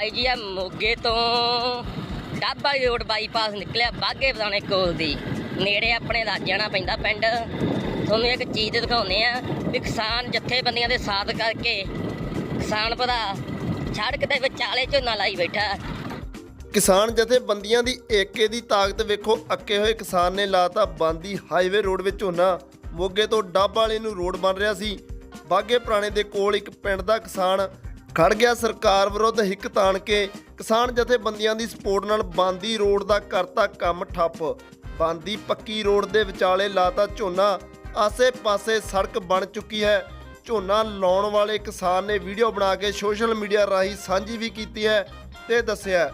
ਆਈ ਜੀ ਆ ਮੋਗੇ ਤੋਂ ਡੱਬਾ ਰੋਡ ਬਾਈਪਾਸ ਨਿਕਲਿਆ ਬਾਗੇ ਬਦਾਣੇ ਕੋਲ ਦੀ। ਨੇੜੇ ਆਪਣੇ ਲੱਗ ਪੈਂਦਾ ਪਿੰਡ। ਤੁਹਾਨੂੰ ਇੱਕ ਚੀਜ਼ ਦਿਖਾਉਨੇ ਆ ਵੀ ਕਿਸਾਨ ਜਥੇਬੰਦੀਆਂ ਦੇ ਸਾਥ ਕਰਕੇ ਕਿਸਾਨ ਭਰਾ ਸੜਕ ਦੇ ਵਿਚਾਲੇ ਝੋਨਾ ਲਾਈ ਬੈਠਾ। ਕਿਸਾਨ ਜਥੇਬੰਦੀਆਂ ਦੀ ਏਕੇ ਦੀ ਤਾਕਤ ਵੇਖੋ, ਅੱਕੇ ਹੋਏ ਕਿਸਾਨ ਨੇ ਲਾਤਾ ਬੰਦੀ ਹਾਈਵੇ ਰੋਡ ਵਿੱਚ ਝੋਨਾ। ਮੋਗੇ ਤੋਂ ਡੱਬ ਵਾਲੇ ਨੂੰ ਰੋਡ ਬਣ ਰਿਹਾ ਸੀ। ਬਾਗੇ ਪੁਰਾਣੇ ਦੇ ਕੋਲ ਇੱਕ ਪਿੰਡ ਦਾ ਕਿਸਾਨ ਖੜ ਗਿਆ। ਸਰਕਾਰ ਵਿਰੁੱਧ ਹਿੱਕ ਤਾਣ ਕੇ ਕਿਸਾਨ ਜਥੇਬੰਦੀਆਂ ਦੀ ਸਪੋਰਟ ਨਾਲ ਬਾਂਦੀ ਰੋਡ ਦਾ ਕਰਤਾ ਕੰਮ ਠੱਪ। ਬਾਂਦੀ ਪੱਕੀ ਰੋਡ ਦੇ ਵਿਚਾਲੇ ਲਾਤਾ ਝੋਨਾ। ਆਸੇ-ਪਾਸੇ ਸੜਕ ਬਣ ਚੁੱਕੀ ਹੈ। ਝੋਨਾ ਲਾਉਣ ਵਾਲੇ ਕਿਸਾਨ ਨੇ ਵੀਡੀਓ ਬਣਾ ਕੇ ਸੋਸ਼ਲ ਮੀਡੀਆ ਰਾਹੀਂ ਸਾਂਝੀ ਵੀ ਕੀਤੀ ਹੈ ਤੇ ਦੱਸਿਆ,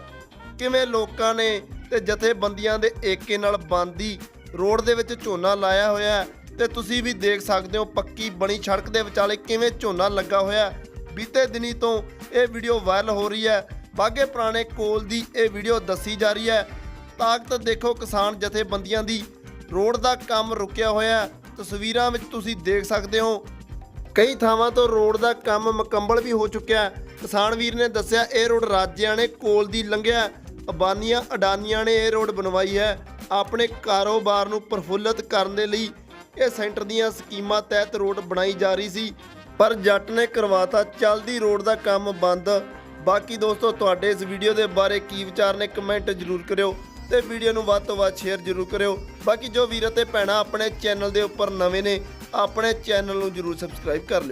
ਕਿਵੇਂ ਲੋਕਾਂ ਨੇ ਤੇ ਜਥੇਬੰਦੀਆਂ ਦੇ ਏਕੇ ਨਾਲ ਬਾਂਦੀ ਰੋਡ ਦੇ ਵਿੱਚ ਝੋਨਾ ਲਾਇਆ ਹੋਇਆ ਹੈ ਤੇ ਤੁਸੀਂ ਵੀ ਦੇਖ ਸਕਦੇ ਹੋ ਪੱਕੀ ਬਣੀ ਸੜਕ ਦੇ ਵਿਚਾਲੇ ਕਿਵੇਂ ਝੋਨਾ ਲੱਗਾ ਹੋਇਆ ਬੀਤੇ ਦਿਨੀ ਤੋਂ ਇਹ ਵੀਡੀਓ ਵਾਇਰਲ ਹੋ ਰਹੀ ਹੈ। ਬਾਗੇ ਪੁਰਾਣੇ ਕੋਲ ਦੀ ਇਹ ਵੀਡੀਓ ਦੱਸੀ ਜਾ ਰਹੀ ਹੈ। ਤਾਕਤ ਦੇਖੋ ਕਿਸਾਨ ਜਥੇਬੰਦੀਆਂ ਦੀ। ਰੋਡ ਦਾ ਕੰਮ ਰੁਕਿਆ ਹੋਇਆ ਤਸਵੀਰਾਂ ਵਿੱਚ ਤੁਸੀਂ ਦੇਖ ਸਕਦੇ ਹੋ। ਕਈ ਥਾਵਾਂ ਤੋਂ ਰੋਡ ਦਾ ਕੰਮ ਮੁਕੰਮਲ ਵੀ ਹੋ ਚੁੱਕਿਆ ਕਿਸਾਨ ਵੀਰ ਨੇ ਦੱਸਿਆ, ਇਹ ਰੋਡ ਰਾਜਿਆਂ ਨੇ ਕੋਲ ਦੀ ਲੰਘਿਆ ਅਬਾਨੀਆਂ, ਅਡਾਨੀਆਂ ਨੇ ਇਹ ਰੋਡ ਬਣਵਾਈ ਹੈ। ਆਪਣੇ ਕਾਰੋਬਾਰ ਨੂੰ ਪ੍ਰਫੁੱਲਤ ਕਰਨ ਦੇ ਲਈ ਇਹ ਸੈਂਟਰ ਦੀਆਂ ਸਕੀਮਾਂ ਤਹਿਤ ਰੋਡ ਬਣਾਈ ਜਾ ਰਹੀ ਸੀ। ਪਰ ਜੱਟ ਨੇ ਕਰਵਾਤਾ ਚੱਲਦੀ ਰੋਡ ਦਾ ਕੰਮ ਬੰਦ। ਬਾਕੀ ਦੋਸਤੋ, ਤੁਹਾਡੇ ਇਸ ਵੀਡੀਓ ਦੇ ਬਾਰੇ ਕੀ ਵਿਚਾਰ ਨੇ ਕਮੈਂਟ ਜ਼ਰੂਰ ਕਰਿਓ ਤੇ ਵੀਡੀਓ ਨੂੰ ਵੱਧ ਤੋਂ ਵੱਧ ਸ਼ੇਅਰ ਜ਼ਰੂਰ ਕਰਿਓ। ਬਾਕੀ ਜੋ ਵੀਰ ਅਤੇ ਭੈਣਾਂ ਆਪਣੇ ਚੈਨਲ ਦੇ ਉੱਪਰ ਨਵੇਂ ਨੇ, ਆਪਣੇ ਚੈਨਲ ਨੂੰ ਜ਼ਰੂਰ ਸਬਸਕ੍ਰਾਈਬ ਕਰ ਲਿਓ।